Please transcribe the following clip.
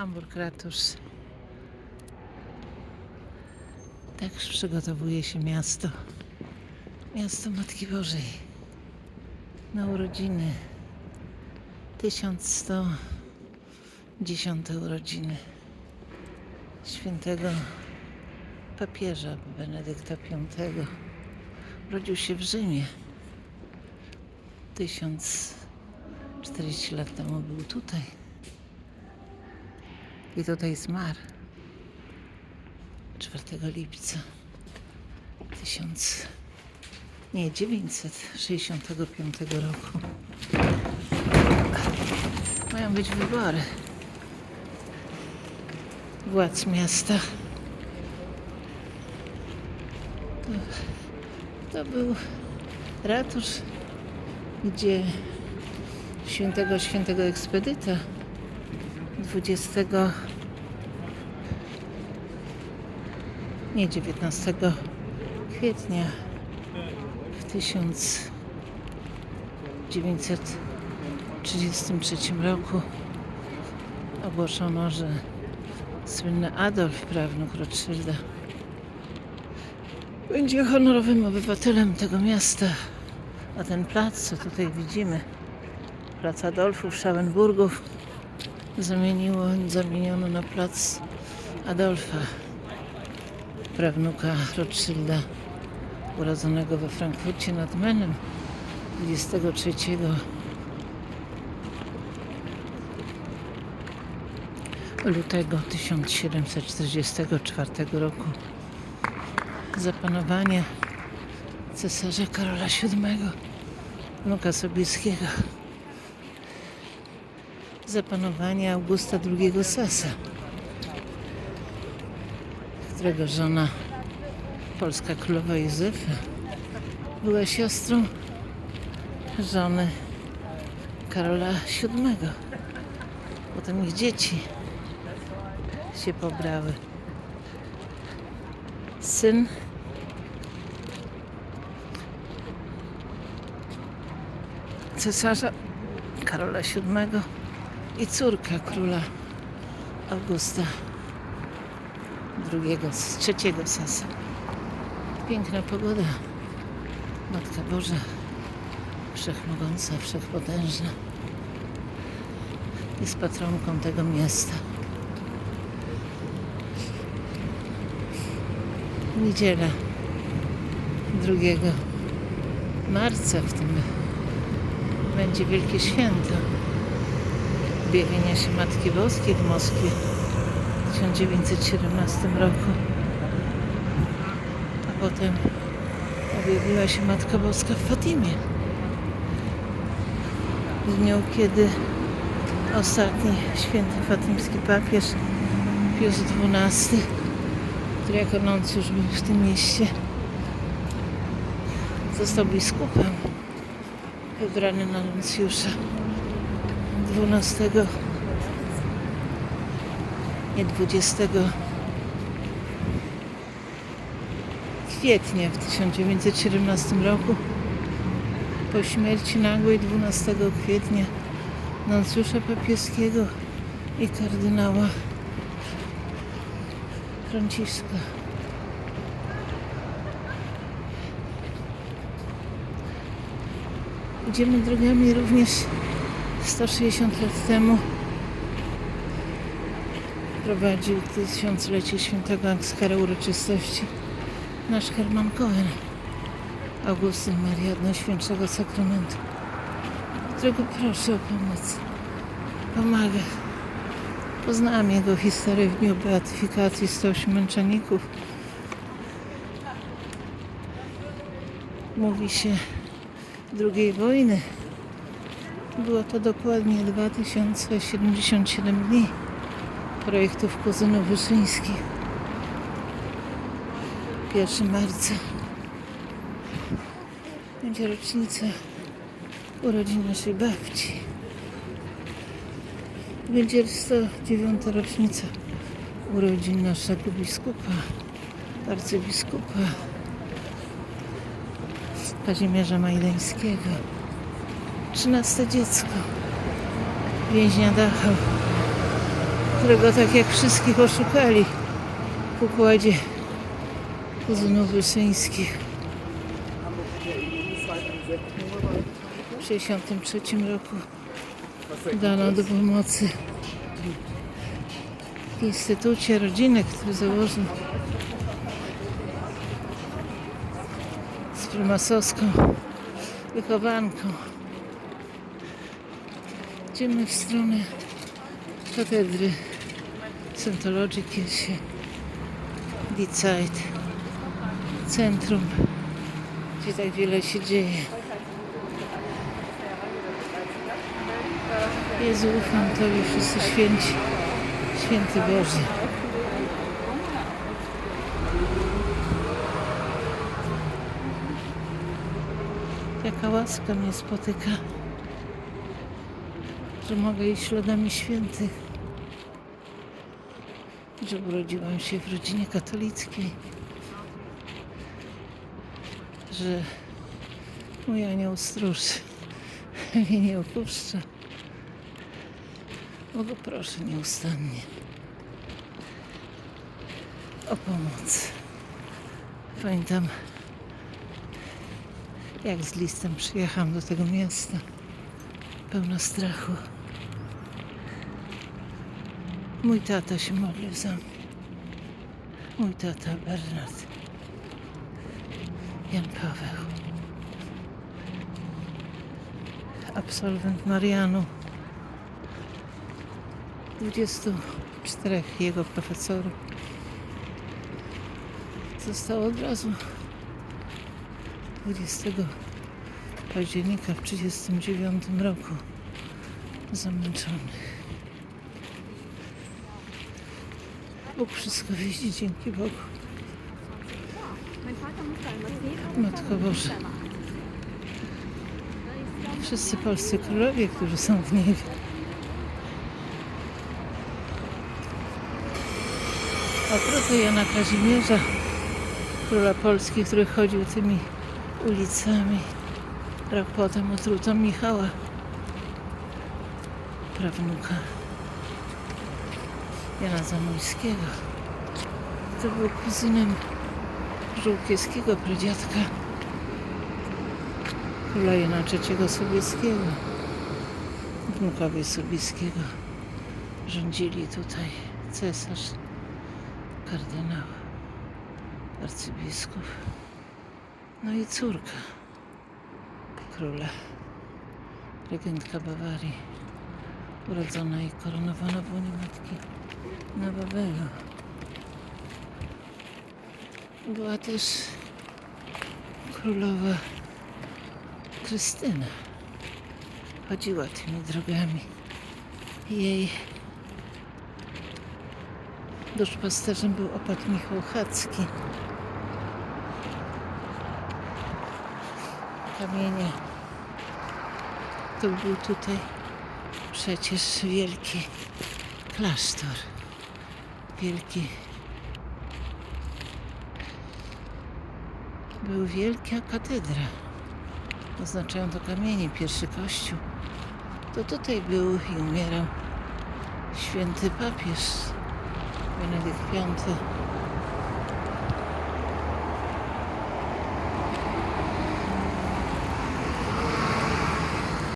Hamburg Ratusz. Tak przygotowuje się miasto. Miasto Matki Bożej. Na urodziny. 1110 urodziny świętego papieża Benedykta V. Urodził się w Rzymie. 1040 lat temu był tutaj. I tutaj zmarł 4 lipca 1000, nie, 965 roku. Mają być wybory władz miasta. To, to był ratusz, gdzie świętego świętego ekspedyta 20 nie 19 kwietnia w 1933 roku ogłoszono, że słynny Adolf, prawnuk Rothschilda, będzie honorowym obywatelem tego miasta. A ten plac, co tutaj widzimy, plac Adolfów, Schauenburgów, zamieniło, zamieniono na plac Adolfa, prawnuka Rothschilda, urodzonego we Frankfurcie nad Menem 23 lutego 1744 roku. Za panowania cesarza Karola VII, wnuka Sobieskiego, za panowania Augusta II Sasa, którego żona, polska królowa Józefa, była siostrą żony Karola VII. Potem ich dzieci się pobrały. Syn cesarza Karola VII i córka króla Augusta z trzeciego Sasa. Piękna pogoda. Matka Boża, wszechmogąca, wszechpotężna, jest patronką tego miasta. Niedziela 2 marca w tym będzie Wielkie Święto. Objawienia się Matki Boskiej w Moskwie w 1917 roku. A potem objawiła się Matka Boska w Fatimie. W dniu, kiedy ostatni święty fatimski papież Pius XII, który jako nuncjusz był w tym mieście, został biskupem wybrany na nuncjusza 12 nie 20 kwietnia w 1917 roku po śmierci nagłej 12 kwietnia nuncjusza papieskiego i kardynała Franciszka. Idziemy drogami również 160 lat temu prowadził tysiąclecie świętego Akskara uroczystości nasz Herman Cohen, Augustyn Maria Świętego Sakramentu, którego proszę o pomoc. Pomaga. Poznałam jego historię w dniu beatyfikacji 108 męczenników. Mówi się II wojny. Było to dokładnie 2077 dni projektów kuzynów Wyszyńskich. 1 marca będzie rocznica urodzin naszej babci. Będzie 109 rocznica urodzin naszego biskupa, arcybiskupa Kazimierza Majdańskiego. 13 dziecko więźnia Dachau. którego tak jak wszystkich oszukali w układzie kuzynów Wyszyńskich. W 1963 roku dano do pomocy w Instytucie Rodziny, który założył z prymasowską wychowanką. Idziemy w stronę katedry Scientology Kirche Die Zeit centrum gdzie tak wiele się dzieje. Jezu ufam Tobie wszyscy święci święty Boże. Jaka łaska mnie spotyka że mogę iść śladami świętych, że urodziłam się w rodzinie katolickiej, że mój anioł stróż mnie nie opuszcza. Bo go proszę nieustannie o pomoc. Pamiętam, jak z listem przyjechałam do tego miasta, pełna strachu. Mój tata się modlił za mnie. Mój tata Bernard. Jan Paweł. Absolwent Marianu. 24 jego profesorów. Został od razu 20 października w 1939 roku zamęczonych. Bóg wszystko widzi, dzięki Bogu. Matko Boże. Wszyscy polscy królowie, którzy są w niebie. A propos Jana Kazimierza, króla Polski, który chodził tymi ulicami. Rok potem otruto Michała, prawnuka Jana Zamoyskiego. To był kuzynem Żółkiewskiego, pradziadka króla Jana III Sobieskiego. Wnukowie Sobieskiego rządzili tutaj cesarz, kardynał, arcybiskup, no i córka króla, regentka Bawarii, urodzona i koronowana w łonie matki na Babelu. Była też królowa Krystyna. Chodziła tymi drogami. Jej duszpasterzem był opat Michał Chacki. Kamienie. To był tutaj przecież wielki klasztor. Wielki był wielka katedra. Oznaczają to kamienie, pierwszy kościół. To tutaj był i umierał święty papież Benedykt V.